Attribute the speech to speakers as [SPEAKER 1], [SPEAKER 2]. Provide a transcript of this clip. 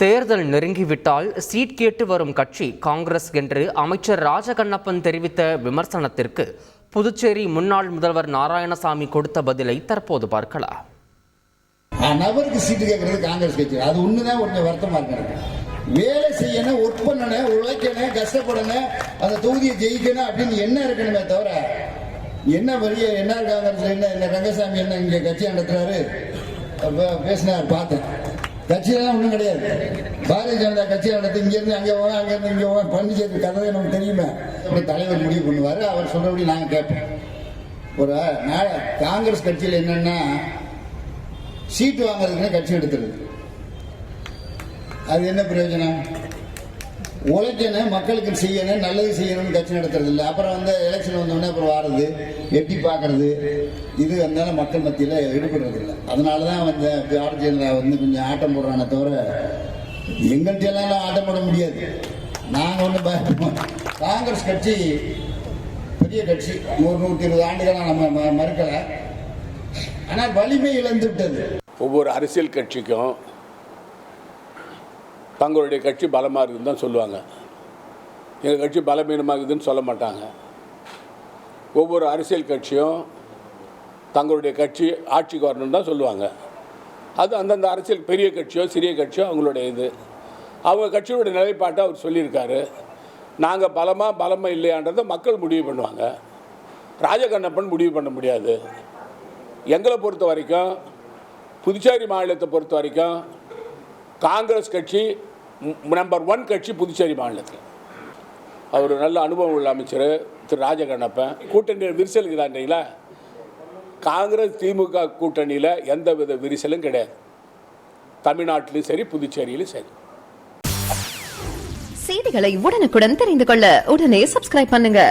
[SPEAKER 1] தேர்தல் நெருங்கிவிட்டால் சீட் கேட்டு வரும் கட்சி காங்கிரஸ் என்று அமைச்சர் ராஜகண்ணப்பன் தெரிவித்த விமர்சனத்திற்கு புதுச்சேரி முன்னாள் முதல்வர் நாராயணசாமி கொடுத்த பதிலை தற்போது பார்க்கலாம்.
[SPEAKER 2] நபருக்கு சீட்டு கேட்கறது காங்கிரஸ் கட்சி. அது ஒண்ணுதான் கொஞ்சம் வருத்தமா இருக்கு வேலை செய்யணும் ஒர்க் பண்ணணும் உழைக்கணும் கஷ்டப்படணும் அந்த தொகுதியை ஜெயிக்கணும் அப்படின்னு என்ன இருக்கணுமே தவிர என்ன பெரிய என்ன காங்கிரஸ் என்ன என்ன ரங்கசாமி என்ன இங்க கட்சி நடத்துறாரு? பேசினார் பார்த்தேன். கட்சியெல்லாம் ஒன்றும் கிடையாது. பாரதிய ஜனதா கட்சி நடத்தி இங்கிருந்து அங்கே போவேன் அங்கேருந்து இங்கே போவேன் பண்டிச்சேரி கதை நமக்கு தெரியுமே. அப்படி தலைவர் முடிவு பண்ணுவார் அவர் சொல்றபடி நாங்கள் கேட்போம் ஒரு நாள் காங்கிரஸ் கட்சியில் என்னன்னா சீட்டு வாங்குறதுக்குன்னு கட்சி எடுத்துருது. அது என்ன பிரயோஜனம்? உழைக்கணும் மக்களுக்கு செய்யணும் நல்லது செய்யணும்னு கட்சி நடத்துறது இல்லை அப்புறம் வந்து எலெக்ஷன் வந்தோடனே அப்புறம் வாடுறது எட்டி பார்க்கறது. இது வந்தாலும் மக்கள் மத்தியில் ஈடுபடுறது இல்லை அதனால தான் வந்து பாரதிய ஜனதா வந்து கொஞ்சம் ஆட்டம் போடுறானே தவிர எங்கள்கிட்ட எல்லாம் ஆட்டம் போட முடியாது. நாங்கள் ஒன்றும் காங்கிரஸ் கட்சி பெரிய கட்சி நூறு நூற்றி இருபது ஆண்டுகளாக நம்ம ம- மறுக்கலை. ஆனால் வலிமை இழந்து விட்டது
[SPEAKER 3] ஒவ்வொரு அரசியல் கட்சிக்கும் தங்களுடைய கட்சி பலமாக இருக்குதுன்னு தான் சொல்லுவாங்க. எங்கள் கட்சி பலவீனமாக இருக்குதுன்னு சொல்ல மாட்டாங்க. ஒவ்வொரு அரசியல் கட்சியும் தங்களுடைய கட்சி ஆட்சிக்கு வரணும்னு தான் சொல்லுவாங்க. அது அந்தந்த அரசியல் பெரிய கட்சியோ சிறிய கட்சியோ அவங்களுடைய இது. அவங்க கட்சியோட நிலைப்பாட்டை அவர் சொல்லியிருக்காரு. நாங்கள் பலமாக பலமாக இல்லையான்றதை மக்கள் முடிவு பண்ணுவாங்க. ராஜகண்ணப்பன் முடிவு பண்ண முடியாது. எங்களை பொறுத்த வரைக்கும் புதுச்சேரி மாநிலத்தை பொறுத்த வரைக்கும் காங்கிரஸ் கட்சி நம்பர் ஒன் கட்சி புதுச்சேரி மாநிலத்தில். அவர் நல்ல அனுபவம் உள்ள அமைச்சர் திரு ராஜகண்ணப்பன். கூட்டணி விரிசலுக்கு தாண்டீங்களா காங்கிரஸ் திமுக கூட்டணியில் எந்த வித விரிசலும் கிடையாது. தமிழ்நாட்டிலும் சரி புதுச்சேரியிலும் சரி.
[SPEAKER 4] செய்திகளை உடனுக்குடன் தெரிந்து கொள்ள உடனே சப்ஸ்கிரைப் பண்ணுங்க.